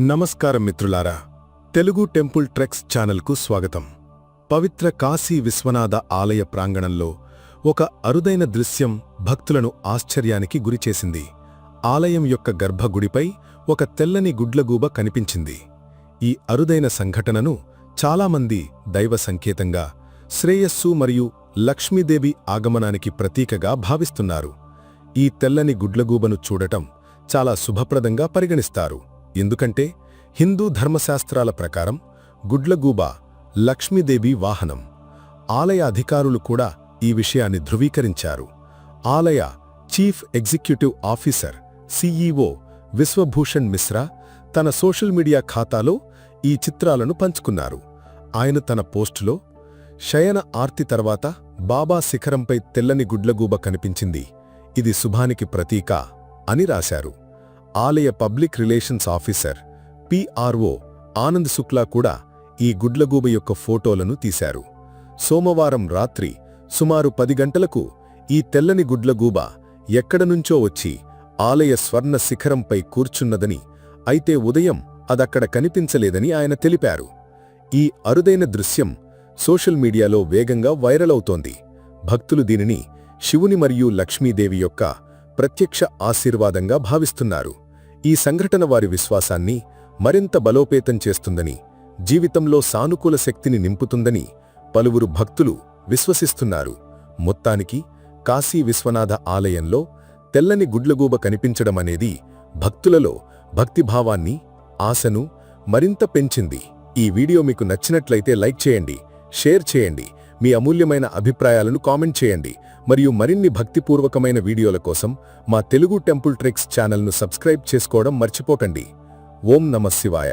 నమస్కారం మిత్రులారా. Telugu temple treks ఛానల్కు స్వాగతం. పవిత్ర కాశీ విశ్వనాథ ఆలయ ప్రాంగణంలో ఒక అరుదైన దృశ్యం భక్తులను ఆశ్చర్యానికి గురిచేసింది ఆలయం యొక్క గర్భగుడిపై ఒక తెల్లని గుడ్లగూబ కనిపించింది. ఈ అరుదైన సంఘటనను చాలామంది దైవ సంకేతంగా శ్రేయస్సు మరియు లక్ష్మీదేవి ఆగమనానికి ప్రతీకగా భావిస్తున్నారు. ఈ తెల్లని గుడ్లగూబను చూడటం చాలా శుభప్రదంగా పరిగణిస్తారు. ఎందుకంటే హిందూ ధర్మశాస్త్రాల ప్రకారం గుడ్లగూబ లక్ష్మీదేవి వాహనం. ఆలయ అధికారులు కూడా ఈ విషయాన్ని ధృవీకరించారు. ఆలయ chief executive officer CEO Vishwabhushan Mishra తన సోషల్ మీడియా ఖాతాలో ఈ చిత్రాలను పంచుకున్నారు. ఆయన తన పోస్టులో శయన ఆర్తి తర్వాత బాబా శిఖరంపై తెల్లని గుడ్లగూబ కనిపించింది. ఇది శుభానికి ప్రతీక అని రాశారు. ఆలయ public relations officer PRO Anand Shukla కూడా ఈ గుడ్లగూబ యొక్క ఫోటోలను తీశారు. సోమవారం రాత్రి సుమారు పది గంటలకు ఈ తెల్లని గుడ్లగూబ ఎక్కడనుంచో వచ్చి ఆలయ స్వర్ణ శిఖరంపై కూర్చున్నదని అయితే ఉదయం అదక్కడ కనిపించలేదని ఆయన తెలిపారు. ఈ అరుదైన దృశ్యం సోషల్ మీడియాలో వేగంగా వైరల్ అవుతోంది. భక్తులు దీనిని శివుని మరియు లక్ష్మీదేవి యొక్క ప్రత్యక్ష ఆశీర్వాదంగా భావిస్తున్నారు. ఈ సంఘటన వారి విశ్వాసాన్ని మరింత బలోపేతం చేస్తుందని జీవితంలో సానుకూల శక్తిని నింపుతుందని పలువురు భక్తులు విశ్వసిస్తున్నారు. మొత్తానికి కాశీ విశ్వనాథ ఆలయంలో తెల్లని గుడ్లగూబ కనిపించడమనేది భక్తులలో భక్తిభావాన్ని ఆశను మరింత పెంచింది. ఈ వీడియో మీకు నచ్చినట్లయితే లైక్ చేయండి షేర్ చేయండి మీ అమూల్యమైన అభిప్రాయాలను కామెంట్ చేయండి. మరియు మరిన్ని భక్తిపూర్వకమైన వీడియోల కోసం మా తెలుగు టెంపుల్ ట్రిక్స్ ఛానల్ను సబ్స్క్రైబ్ చేసుకోవడం మర్చిపోకండి. ఓం నమ శివాయ.